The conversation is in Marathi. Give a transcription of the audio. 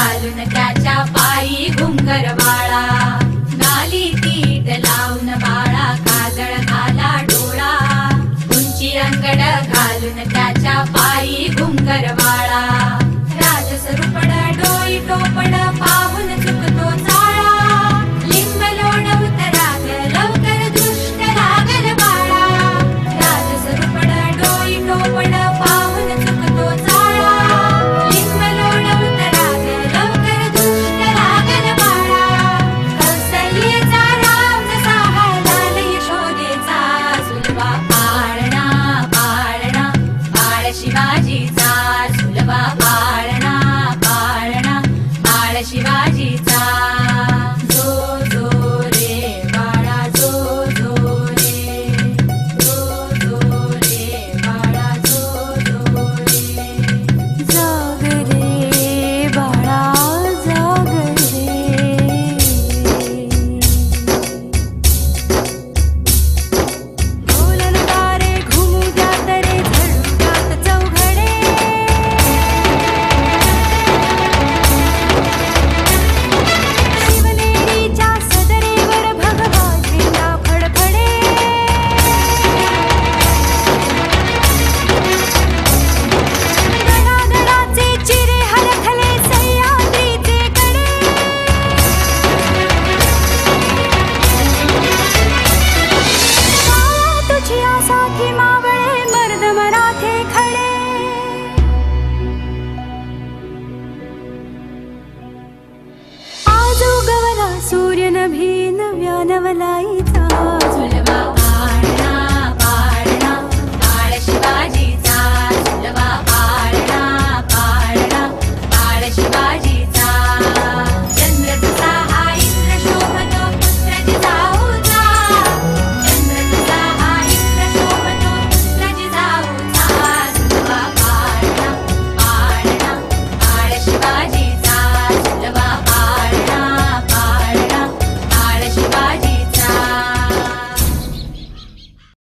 घालून त्याच्या पायी घुंगर बाळा. नाली तीट लावून बाळा Imagine. नभी नव्या नवलाईचा